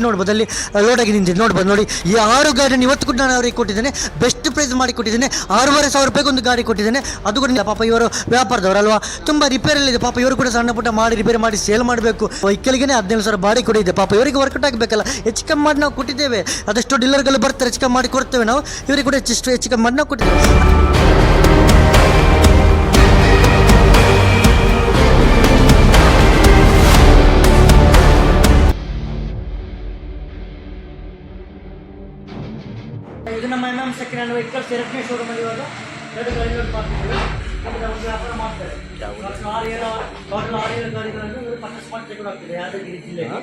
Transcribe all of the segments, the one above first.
ನೋಡ್ಬೋದು ಅಲ್ಲಿ ಲೋಡ್ ಆಗಿ ನಿಂತಿದೆ. ನೋಡ್ಬೋದು ನೋಡಿ, ಈ ಆರು ಗಾಡಿಯನ್ನು ಇವತ್ತು ಕೂಡ ನಾನು ಅವರಿಗೆ ಕೊಟ್ಟಿದ್ದೇನೆ. ಬೆಸ್ಟ್ ಪ್ರೈಸ್ ಮಾಡಿ ಕೊಟ್ಟಿದ್ದೇನೆ. ಆರೂವರೆ ಸಾವಿರ ರೂಪಾಯಿಗೆ ಒಂದು ಗಾಡಿ ಕೊಟ್ಟಿದ್ದೇನೆ. ಅದು ಕೂಡ ಪಾಪ ಇವರು ವ್ಯಾಪಾರದವರಲ್ವಾ ತುಂಬ ರಿಪೇರಲ್ಲಿದೆ ಪಾಪ ಇವರು ಕೂಡ ಸಣ್ಣ ಪುಟ್ಟ ಮಾಡಿ ರಿಪೇರಿ ಮಾಡಿ ಸೇಲ್ ಮಾಡಬೇಕು. ವೈಕಲ್ಗೆನೆ ಹದಿನೇಳು ಸಾವಿರ ಬಾಡಿ ಕೂಡ ಇದೆ. ಪಾಪ ಇವರಿಗೆ ವರ್ಕೌಟ್ ಆಗಬೇಕಲ್ಲ. ಹೆಚ್ಚು ಕಮ್ಮಿ ಮಾಡಿ ನಾವು ಕೊಟ್ಟಿದ್ದೇವೆ. ಅದಷ್ಟು ಡೀಲರ್ಗಳು ಬರ್ತಾರೆ, ಹೆಚ್ಚು ಕಮ್ಮಿ ಮಾಡಿ ಕೊಡ್ತೇವೆ ನಾವು. ಇವರಿಗೆ ಕೂಡ ಹೆಚ್ಚು ಹೆಚ್ಚು ಕಮ್ಮಿ ಮಾಡಿ ನಾವು ಕೊಟ್ಟಿದ್ದೇವೆ. ಇದು ನಮ್ಮ M M second hand vehicles ಎರಡನೇ ಶೋರೂಮ್ ಅಲ್ಲಿ ಇವಾಗ ಎರಡು ಗಾಡಿಗಳು ಮಾಡ್ತಿದ್ದಾರೆ ಅದನ್ನ ಒಂದು ವ್ಯಾಪಾರ ಮಾಡ್ತಾರೆ ಆರು ಏಳು ಟೋಟಲ್ ಆರು ಏಳು ಗಾಡಿಗಳನ್ನು ಇವರು ಪರ್ಚೇಸ್ ಮಾಡಿ ತಗೊಂಡು ಹೋಗ್ತಿದೆ ಯಾದಗಿರಿ ಜಿಲ್ಲೆಗೆ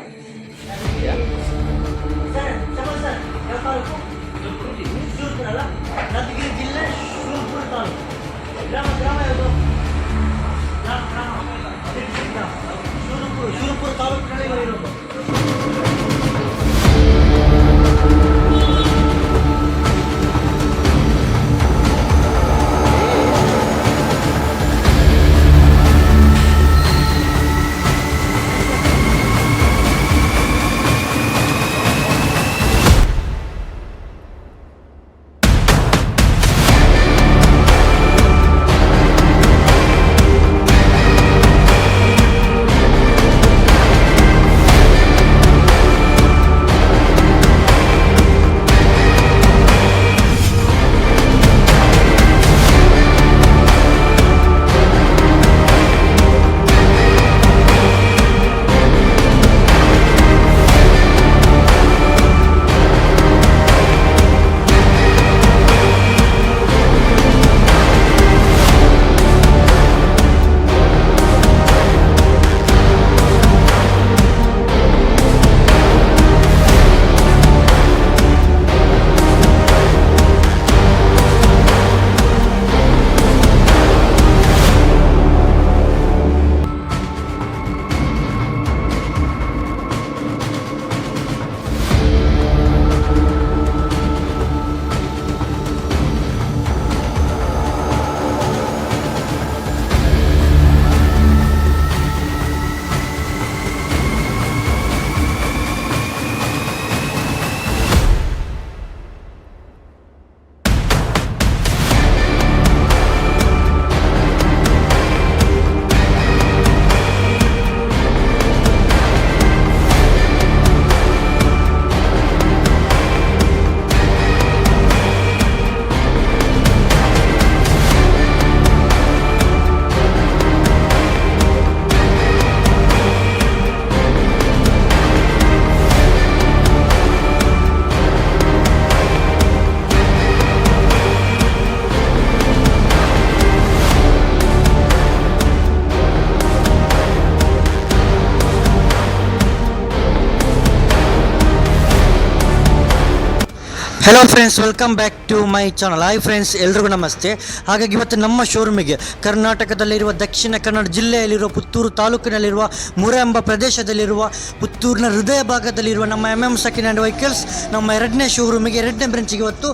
hello friends welcome back to my channel hi friends ಎಲ್ರಿಗೂ ನಮಸ್ತೆ. ಹಾಗಾಗಿ ಇವತ್ತು ನಮ್ಮ ಶೋರೂಮಿಗೆ ಕರ್ನಾಟಕದಲ್ಲಿರುವ, ದಕ್ಷಿಣ ಕನ್ನಡ ಜಿಲ್ಲೆಯಲ್ಲಿರುವ, ಪುತ್ತೂರು ತಾಲೂಕಿನಲ್ಲಿರುವ, ಮುರ ಎಂಬ ಪ್ರದೇಶದಲ್ಲಿರುವ, ಪುತ್ತೂರಿನ ಹೃದಯ ಭಾಗದಲ್ಲಿರುವ ನಮ್ಮ M M second hand vehicles ನಮ್ಮ ಎರಡನೇ ಶೋರೂಮಿಗೆ ಎರಡನೇ ಬ್ರಾಂಚಿಗೆ ಇವತ್ತು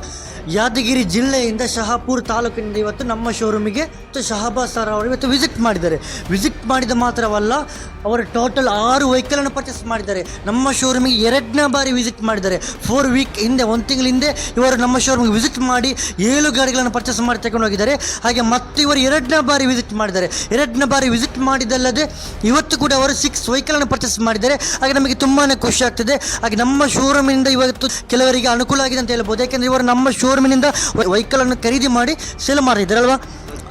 ಯಾದಗಿರಿ ಜಿಲ್ಲೆಯಿಂದ ಶಹಾಪುರ್ ತಾಲೂಕಿನಿಂದ ಇವತ್ತು ನಮ್ಮ ಶೋರೂಮಿಗೆ ಮತ್ತು ಶಹಬಾಸ್ ಸರ್ ಅವರು ಇವತ್ತು ವಿಸಿಟ್ ಮಾಡಿದ್ದಾರೆ. ವಿಸಿಟ್ ಮಾಡಿದ ಮಾತ್ರವಲ್ಲ, ಅವರು ಟೋಟಲ್ ಆರು ವೆಹಿಕಲನ್ನು ಪರ್ಚೇಸ್ ಮಾಡಿದ್ದಾರೆ. ನಮ್ಮ ಶೋರೂಮಿಗೆ ಎರಡನೇ ಬಾರಿ ವಿಸಿಟ್ ಮಾಡಿದ್ದಾರೆ. ಫೋರ್ ವೀಕ್ ಹಿಂದೆ, ಒಂದು ತಿಂಗಳ ಹಿಂದೆ ಇವರು ನಮ್ಮ ಶೋರೂಮಿಗೆ ವಿಸಿಟ್ ಮಾಡಿ ಏಳು ಗಾಡಿಗಳನ್ನು ಪರ್ಚೇಸ್ ಮಾಡಿ ತಗೊಂಡು ಹೋಗಿದ್ದಾರೆ. ಹಾಗೆ ಮತ್ತೆ ಇವರು ಎರಡನೇ ಬಾರಿ ವಿಸಿಟ್ ಮಾಡಿದ್ದಾರೆ. ಎರಡನೇ ಬಾರಿ ವಿಸಿಟ್ ಮಾಡಿದ್ದಲ್ಲದೆ ಇವತ್ತು ಕೂಡ ಅವರು ಸಿಕ್ಸ್ ವೆಹಿಕಲನ್ನು ಪರ್ಚೇಸ್ ಮಾಡಿದ್ದಾರೆ. ಹಾಗೆ ನಮಗೆ ತುಂಬಾ ಖುಷಿ ಆಗ್ತದೆ. ಹಾಗೆ ನಮ್ಮ ಶೋರೂಮಿನಿಂದ ಇವತ್ತು ಕೆಲವರಿಗೆ ಅನುಕೂಲ ಆಗಿದೆ ಅಂತ ಹೇಳ್ಬೋದು. ಯಾಕೆಂದರೆ ಇವರು ನಮ್ಮ ಶೋರೂಮಿನಿಂದ ವೆಹಿಕಲನ್ನು ಖರೀದಿ ಮಾಡಿ ಸೇಲ್ ಮಾಡಿದ್ದಾರಲ್ವಾ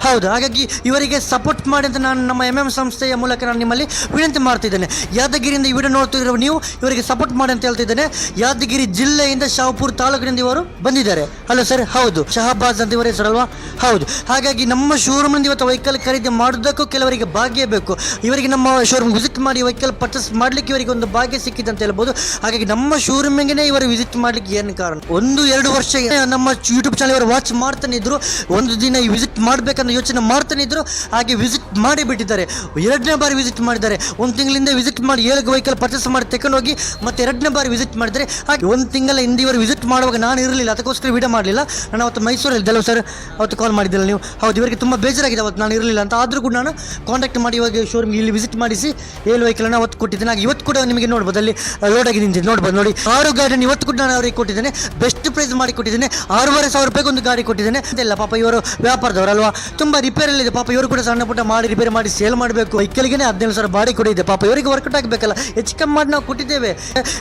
ಹೌದು, ಹಾಗಾಗಿ ಇವರಿಗೆ ಸಪೋರ್ಟ್ ಮಾಡಿ ಅಂತ ನಾನು ನಮ್ಮ ಎಂ ಎಂ ಸಂಸ್ಥೆಯ ಮೂಲಕ ನಾನು ನಿಮ್ಮಲ್ಲಿ ವಿನಂತಿ ಮಾಡ್ತಿದ್ದೇನೆ. ಯಾದಗಿರಿಯಿಂದ ಈ ವಿಡಿಯೋ ನೋಡ್ತಿರೋ ನೀವು, ಇವರಿಗೆ ಸಪೋರ್ಟ್ ಮಾಡಿ ಅಂತ ಹೇಳ್ತಿದ್ದೇನೆ. ಯಾದಗಿರಿ ಜಿಲ್ಲೆಯಿಂದ ಶಾಹಪುರ ತಾಲೂಕಿನಿಂದ ಇವರು ಬಂದಿದ್ದಾರೆ. ಹಲೋ ಸರ್ ಹೌದು. ಶಹಬಾಜ್ ಅಂತ ಇವರ ಹೆಸರಲ್ವಾ? ಹೌದು. ಹಾಗಾಗಿ ನಮ್ಮ ಶೋರೂಮ್ನಿಂದ ಇವತ್ತು ವೆಹಿಕಲ್ ಖರೀದಿ ಮಾಡೋದಕ್ಕೂ ಕೆಲವರಿಗೆ ಭಾಗ್ಯ ಬೇಕು. ಇವರಿಗೆ ನಮ್ಮ ಶೋರೂಮ್ ವಿಸಿಟ್ ಮಾಡಿ ವೆಹಿಕಲ್ ಪರ್ಚೇಸ್ ಮಾಡಲಿಕ್ಕೆ ಇವರಿಗೆ ಒಂದು ಭಾಗ್ಯ ಸಿಕ್ಕಿದೆ ಅಂತ ಹೇಳ್ಬೋದು. ಹಾಗಾಗಿ ನಮ್ಮ ಶೋರೂಮಿಗೆ ಇವರು ವಿಸಿಟ್ ಮಾಡಲಿಕ್ಕೆ ಏನು ಕಾರಣ? ಒಂದು, ಎರಡು ವರ್ಷ ನಮ್ಮ ಯೂಟ್ಯೂಬ್ ಚಾನಲ್ ಇವರು ವಾಚ್ ಮಾಡ್ತಾನೆ ಇದ್ರು. ಒಂದು ದಿನ ವಿಸಿಟ್ ಮಾಡಬೇಕಂತ ಯೋಚನೆ ಮಾಡ್ತಾನೆ ಇದ್ದರು ಹಾಗೆ ವಿಸಿಟ್ ಮಾಡಿ ಬಿಟ್ಟಿದ್ದಾರೆ. ಎರಡನೇ ಬಾರಿ ವಿಸಿಟ್ ಮಾಡಿದ್ದಾರೆ. ಒಂದು ತಿಂಗಳಿಂದ ವಿಸಿಟ್ ಮಾಡಿ ಏಳು ವೆಹಿಕಲ್ ಪರ್ಚೇಸ್ ಮಾಡಿ ತಗೊಂಡೋಗಿ ಮತ್ತೆ ಎರಡನೇ ಬಾರಿ ವಿಸಿಟ್ ಮಾಡಿದರೆ ಹಾಗೆ ಒಂದು ತಿಂಗಳ ಹಿಂದೆ ಇವರು ವಿಸಿಟ್ ಮಾಡುವಾಗ ನಾನು ಇರಲಿಲ್ಲ, ಅದಕ್ಕೋಸ್ಕರ ವಿಡಿಯೋ ಮಾಡಲಿಲ್ಲ. ನಾನು ಅವತ್ತು ಮೈಸೂರಲ್ಲಿ ಇದ್ದಲ್ಲ ಸರ್ ಅವತ್ತು ಕಾಲ್ ಮಾಡಿದ್ದಿಲ್ಲ ನೀವು? ಹೌದು, ಇವರಿಗೆ ತುಂಬ ಬೇಜಾರಾಗಿದೆ ಅವತ್ತು ನಾನು ಇರಲಿಲ್ಲ ಅಂತ. ಆದರೂ ಕೂಡ ನಾನು ಕಾಂಟ್ಯಾಕ್ಟ್ ಮಾಡಿ ಇವಾಗ ಶೋರೂಮ್ ಇಲ್ಲಿ ವಿಸಿಟ್ ಮಾಡಿಸಿ, ಏಳು ವೆಹಿಕಲನ್ನು ಅವತ್ತು ಕೊಟ್ಟಿದ್ದೇನೆ. ಹಾಗೆ ಇವತ್ತು ಕೂಡ ನಿಮಗೆ ನೋಡ್ಬೋದು, ಅಲ್ಲಿ ರೋಡಾಗಿ ಆಗಿ ನಿಂತಿದೆ. ನೋಡ್ಬೋದು ನೋಡಿ. ಆರು ಗಾಡಿ ಇವತ್ತು ಕೂಡ ನಾನು ಅವರಿಗೆ ಕೊಟ್ಟಿದ್ದೇನೆ. ಬೆಸ್ಟ್ ಪ್ರೈಸ್ ಮಾಡಿ ಕೊಟ್ಟಿದ್ದೇನೆ. ಆರೂವರೆ ಸಾವಿರ ರೂಪಾಯಿಗೆ ಒಂದು ಗಾಡಿ ಕೊಟ್ಟಿದ್ದೇನೆ. ಅದೆಲ್ಲ ಪಾಪ ಇವರು ವ್ಯಾಪಾರದವರಲ್ವಾ ತುಂಬ ರಿಪೇರಿಯಲ್ಲಿದೆ ಪಾಪ ಇವರು ಕೂಡ ಸಣ್ಣ ಪುಟ್ಟ ಮಾಡಿ ರಿಪೇರಿ ಮಾಡಿ ಸೇಲ್ ಮಾಡಬೇಕು. ವೈಕಲ್ಗೆ ಹದಿನೇಳು ಸಾವಿರ ಬಾಡಿ ಕೂಡ ಇದೆ. ಪಾಪ ಇವರಿಗೆ ವರ್ಕೌಟ್ ಆಗಬೇಕಲ್ಲ. ಹೆಚ್ಚು ಮಾಡಿ ನಾವು ಕೊಟ್ಟಿದ್ದೇವೆ.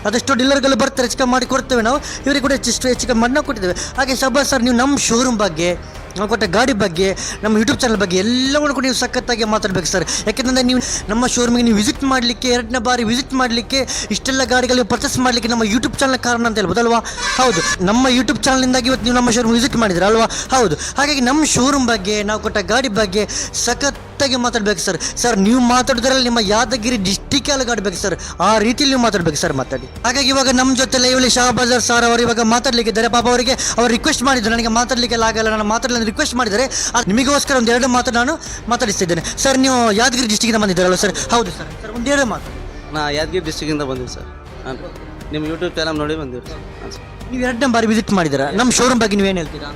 ಅದಷ್ಟು ಡೀಲರ್ಗಳು ಬರ್ತಾರೆ. ಹೆಚ್ಚು ಮಾಡಿ ಕೊಡ್ತೇವೆ ನಾವು. ಇವರಿಗೆ ಕೂಡ ಹೆಚ್ಚಿಷ್ಟು ಹೆಚ್ಚು ಕಮ್ಮಿ ಮಾಡಿ ನಾವು ಕೊಟ್ಟಿದ್ದೇವೆ. ಹಾಗೆ ಶಬಾಸ್ ಸರ್, ನೀವು ನಮ್ಮ ಶೋರೂಮ್ ಬಗ್ಗೆ ನಾವು ಕೊಟ್ಟ ಗಾಡಿ ಬಗ್ಗೆ, ನಮ್ಮ ಯೂಟ್ಯೂಬ್ ಚಾನಲ್ ಬಗ್ಗೆ ಎಲ್ಲವನ್ನು ಕೂಡ ನೀವು ಸಖತ್ತಾಗಿ ಮಾತಾಡಬೇಕು ಸರ್. ಯಾಕೆಂದರೆ ನೀವು ನಮ್ಮ ಶೋರೂಮಿಗೆ ನೀವು ವಿಸಿಟ್ ಮಾಡಲಿಕ್ಕೆ, ಎರಡನೇ ಬಾರಿ ವಿಸಿಟ್ ಮಾಡಲಿಕ್ಕೆ, ಇಷ್ಟೆಲ್ಲ ಗಾಡಿಗಳು ಪರ್ಚೇಸ್ ಮಾಡಲಿಕ್ಕೆ ನಮ್ಮ ಯೂಟ್ಯೂಬ್ ಚಾನಲ್ ಕಾರಣ ಅಂತ ಹೇಳ್ಬೋದಲ್ವಾ ಹೌದು. ನಮ್ಮ ಯೂಟ್ಯೂಬ್ ಚಾನಲಿಂದಾಗಿ ಇವತ್ತು ನೀವು ನಮ್ಮ ಶೋರೂಮ್ ವಿಸಿಟ್ ಮಾಡಿದ್ರೆ ಅಲ್ವಾ? ಹೌದು. ಹಾಗಾಗಿ ನಮ್ಮ ಶೋರೂಮ್ ಬಗ್ಗೆ ನಾವು ಕೊಟ್ಟ ಗಾಡಿ ಬಗ್ಗೆ ಸಖತ್ತಾಗಿ ಮಾತಾಡ್ಬೇಕು ಸರ್. ಸರ್ ನೀವು ಮಾತಾಡಿದ್ರಲ್ಲಿ ನಿಮ್ಮ ಯಾದಗಿರಿ ಡಿಸ್ಟಿಕ್ ಅಲ್ಲಿ ಗಾಡ್ಬೇಕು ಸರ್. ಆ ರೀತಿಯಲ್ಲಿ ನೀವು ಮಾತಾಡ್ಬೇಕು ಸರ್ ಮಾತಾಡಿ. ಹಾಗಾಗಿ ಇವಾಗ ನಮ್ಮ ಜೊತೆ ಲೈವ್ಲಿ ಶಹಬಾಜರ್ ಸರ್ ಅವರು ಇವಾಗ ಮಾತಾಡ್ಲಿಕ್ಕೆ ಇದ್ದಾರೆ. ಪಾಪ ಅವರಿಗೆ ಅವ್ರು ರಿಕ್ವೆಸ್ಟ್ ಮಾಡಿದ್ರು. ನನಗೆ ಮಾತಾಡ್ಲಿಕ್ಕೆ ಆಗಲ್ಲ. ನಾನು ಮಾತಾಡಲಿ ಅಂತ ರಿಕ್ವೆಸ್ಟ್ ಮಾಡಿದರೆ ಅದು ನಿಮಗೋಸ್ಕರ ಒಂದು ಎರಡು ಮಾತು ನಾನು ಮಾತಾಡಿಸ್ತಿದ್ದೇನೆ. ಸರ್ ನೀವು ಯಾದಗಿರಿ ಡಿಸ್ಟಿಕ್ಕಿಂದ ಬಂದಿದ್ದಾರಲ್ಲ ಸರ್? ಹೌದು ಸರ್. ಸರ್ ಒಂದು ಎರಡು ಮಾತು. ನಾ ಯಾದಗಿರಿ ಡಿಸ್ಟಿಕಿಂದ ಬಂದಿವಿ ಸರ್. ಹಾಂ. ನಿಮ್ಮ ಯೂಟ್ಯೂಬ್ ಚಾನಲ್ ನೋಡಿ ಬಂದಿವಿ ಸರ್. ನೀವು ಎರಡನೇ ಬಾರಿ ವಿಸಿಟ್ ಮಾಡಿದ್ದೀರಾ? ನಮ್ಮ ಶೋರೂಮ್ ಬಗ್ಗೆ ನೀವೇನು ಹೇಳ್ತೀರಾ?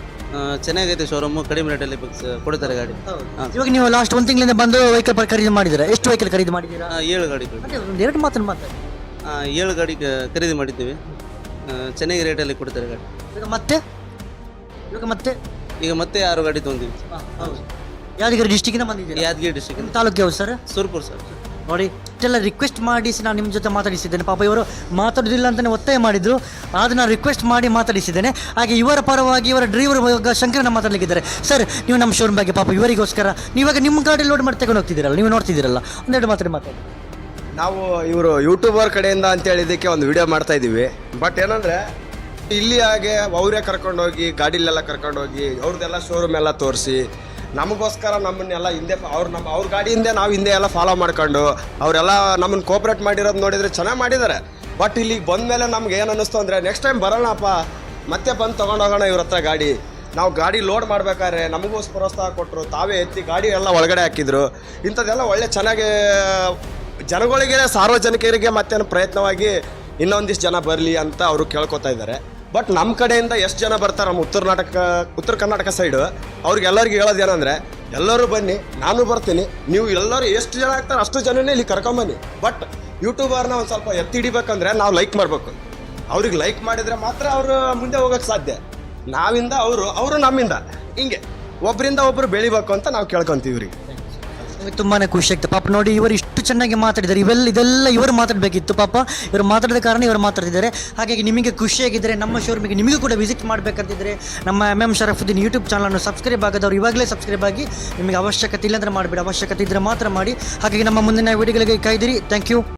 ಚೆನ್ನಾಗೈತೆ ಶೋರೂಮು ಕಡಿಮೆ ರೇಟಲ್ಲಿ ಅಲ್ಲಿ ಕೊಡ್ತಾರೆ ಗಾಡಿ. ಹಾಂ. ಇವಾಗ ನೀವು ಲಾಸ್ಟ್ ಒಂದು ತಿಂಗಳಿಂದ ಬಂದು ವೆಹಿಕಲ್ ಖರೀದಿ ಮಾಡಿದ್ರೆ ಎಷ್ಟು ವೆಹಿಕಲ್ ಖರೀದಿ ಮಾಡಿದ್ದೀರಾ? ಏಳು ಗಾಡಿ ಒಂದು ಎರಡು ಮಾತನ್ನು ಮಾತಾಡಿ. ಆ, ಏಳು ಗಾಡಿ ಖರೀದಿ ಮಾಡಿದ್ದೀವಿ. ಚೆನ್ನಾಗಿ ರೇಟಲ್ಲಿ ಕೊಡ್ತಾರೆ ಗಾಡಿ. ಇವಾಗ ಮತ್ತೆ? ಇವಾಗ ಮತ್ತೆ? ಈಗ ಮತ್ತೆ ಆರು ಗಾಡಿ ತೊಗೊಂಡಿವಿ. ಹೌದು. ಯಾದಗಿರಿ ಡಿಸ್ಟಿಕ್ಕಿಂದ ಬಂದಿದ್ದೀರಾ? ಯಾದಗಿರಿ ಡಿಸ್ಟಿಕ್ ತಾಲೂಕು ಯಾವ್ದು ಸರ್ ಸುರ್ಪುರ್ ಸರ್ ನೋಡಿ ಇಷ್ಟೆಲ್ಲ ರಿಕ್ವೆಸ್ಟ್ ಮಾಡಿಸಿ ನಾನು ನಿಮ್ಮ ಜೊತೆ ಮಾತಾಡಿಸಿದ್ದೇನೆ. ಪಾಪ ಇವರು ಮಾತಾಡೋದಿಲ್ಲ ಅಂತಲೇ ಒತ್ತಾಯ ಮಾಡಿದರು. ಆದರೆ ನಾನು ರಿಕ್ವೆಸ್ಟ್ ಮಾಡಿ ಮಾತಾಡಿಸಿದ್ದೇನೆ. ಹಾಗೆ ಇವರ ಪರವಾಗಿ ಇವರ ಡ್ರೈವರ್ ಶಂಕರನ ಮಾತಾಡಲಿಕ್ಕಿದ್ದಾರೆ. ಸರ್ ನೀವು ನಮ್ಮ ಶೋರೂಮ್ ಬಗ್ಗೆ ಪಾಪ ಇವರಿಗೋಸ್ಕರ ನೀವಾಗ ನಿಮ್ಮ ಗಾಡಿ ಲೋಡ್ ಮಾಡಿ ತಗೊಂಡು ಹೋಗ್ತಿದ್ದೀರಲ್ಲ, ನೀವು ನೋಡ್ತಿದ್ದೀರಲ್ಲ, ಒಂದೆರಡು ಮಾತಾಡಿ ಮಾತಾಡಿ. ನಾವು ಇವರು ಯೂಟ್ಯೂಬರ್ ಕಡೆಯಿಂದ ಅಂತ ಹೇಳಿದ್ದಕ್ಕೆ ಒಂದು ವಿಡಿಯೋ ಮಾಡ್ತಾ ಇದ್ದೀವಿ. ಬಟ್ ಏನಂದ್ರೆ, ಇಲ್ಲಿ ಹಾಗೆ ಅವರೇ ಕರ್ಕೊಂಡೋಗಿ, ಗಾಡಿಲೆಲ್ಲ ಕರ್ಕೊಂಡೋಗಿ, ಅವ್ರದ್ದೆಲ್ಲ ಶೋರೂಮ್ ಎಲ್ಲ ತೋರಿಸಿ ನಮಗೋಸ್ಕರ ನಮ್ಮನ್ನೆಲ್ಲ ಹಿಂದೆ ಅವ್ರು ನಮ್ಮ ಅವ್ರ ಗಾಡಿ ನಾವು ಹಿಂದೆ ಎಲ್ಲ ಫಾಲೋ ಮಾಡ್ಕೊಂಡು, ಅವರೆಲ್ಲ ನಮ್ಮನ್ನು ಕೋಪ್ರೇಟ್ ಮಾಡಿರೋದು ನೋಡಿದರೆ ಚೆನ್ನಾಗಿ ಮಾಡಿದ್ದಾರೆ ಬಟ್ ಇಲ್ಲಿಗೆ ಬಂದಮೇಲೆ ನಮ್ಗೆ ಏನು ಅನ್ನಿಸ್ತು ಅಂದರೆ ನೆಕ್ಸ್ಟ್ ಟೈಮ್ ಬರೋಣಪ್ಪ ಮತ್ತೆ ಬಂದು ತೊಗೊಂಡೋಗೋಣ ಇವ್ರ ಹತ್ರ ಗಾಡಿ. ನಾವು ಗಾಡಿ ಲೋಡ್ ಮಾಡಬೇಕಾದ್ರೆ ನಮಗೂ ಪ್ರೋತ್ಸಾಹ ಕೊಟ್ಟರು ತಾವೇ ಎತ್ತಿ ಗಾಡಿ ಎಲ್ಲ ಒಳಗಡೆ ಹಾಕಿದ್ರು. ಇಂಥದ್ದೆಲ್ಲ ಒಳ್ಳೆ ಚೆನ್ನಾಗಿ, ಜನಗಳಿಗೆ, ಸಾರ್ವಜನಿಕರಿಗೆ ಮತ್ತೇನು ಪ್ರಯತ್ನವಾಗಿ ಇನ್ನೊಂದಿಷ್ಟು ಜನ ಬರಲಿ ಅಂತ ಅವರು ಕೇಳ್ಕೊತಾ ಇದ್ದಾರೆ. ಬಟ್ ನಮ್ಮ ಕಡೆಯಿಂದ ಎಷ್ಟು ಜನ ಬರ್ತಾರೆ ನಮ್ಮ ಉತ್ತರ ನಾಟಕ, ಉತ್ತರ ಕರ್ನಾಟಕ ಸೈಡು ಅವ್ರಿಗೆಲ್ಲರಿಗೂ ಹೇಳೋದು ಏನಂದರೆ, ಎಲ್ಲರೂ ಬನ್ನಿ, ನಾನು ಬರ್ತೀನಿ, ನೀವು ಎಲ್ಲರೂ ಎಷ್ಟು ಜನ ಆಗ್ತಾರೆ ಅಷ್ಟು ಜನನೇ ಇಲ್ಲಿ ಕರ್ಕೊಂಬನ್ನಿ ಬಟ್ ಯೂಟ್ಯೂಬರ್ನ ಒಂದು ಸ್ವಲ್ಪ ಎತ್ತಿ ಹಿಡಿಬೇಕಂದ್ರೆ ನಾವು ಲೈಕ್ ಮಾಡಬೇಕು. ಅವ್ರಿಗೆ ಲೈಕ್ ಮಾಡಿದರೆ ಮಾತ್ರ ಅವರು ಮುಂದೆ ಹೋಗೋಕೆ ಸಾಧ್ಯ. ನಾವಿಂದ ಅವರು ಅವರು ನಮ್ಮಿಂದ. ಹಿಂಗೆ ಒಬ್ಬರಿಂದ ಒಬ್ಬರು ಬೆಳಿಬೇಕು ಅಂತ ನಾವು ಕೇಳ್ಕೊಂತೀವಿ ಇವ್ರಿಗೆ ತುಂಬಾನೇ ಖುಷಿ ಆಗ್ತದೆ. ಪಾಪ ನೋಡಿ ಇವರು ಇಷ್ಟು ಚೆನ್ನಾಗಿ ಮಾತಾಡಿದ್ದಾರೆ. ಇವೆಲ್ಲ ಇದೆಲ್ಲ ಇವರು ಮಾತಾಡಬೇಕಿತ್ತು ಪಾಪ. ಇವರು ಮಾತಾಡಿದ ಕಾರಣ ಇವರು ಮಾತಾಡ್ತಿದ್ದಾರೆ. ಹಾಗಾಗಿ ನಿಮಗೆ ಖುಷಿಯಾಗಿದ್ದರೆ ನಮ್ಮ ಶೋರೂಮಿಗೆ ನಿಮಗೂ ಕೂಡ ವಿಸಿಟ್ ಮಾಡಬೇಕಂತಿದ್ದರೆ ನಮ್ಮ ಎಂ ಎಂ ಶರಫುದ್ದೀನ್ ಯೂಟ್ಯೂಬ್ ಚಾನಲನ್ನು ಸಬ್ಸ್ಕ್ರೈಬ್ ಆಗದವರು ಇವಾಗಲೇ ಸಬ್ಸ್ಕ್ರೈಬ್ ಆಗಿ ನಿಮಗೆ ಅವಶ್ಯಕತೆ ಇಲ್ಲಂದ್ರೆ ಮಾಡಬೇಡಿ. ಅವಶ್ಯಕತೆ ಇದ್ದರೆ ಮಾತ್ರ ಮಾಡಿ. ಹಾಗಾಗಿ ನಮ್ಮ ಮುಂದಿನ ವಿಡಿಯೋಗಳಿಗೆ ಕಾಯ್ದಿರಿ ಥ್ಯಾಂಕ್ ಯು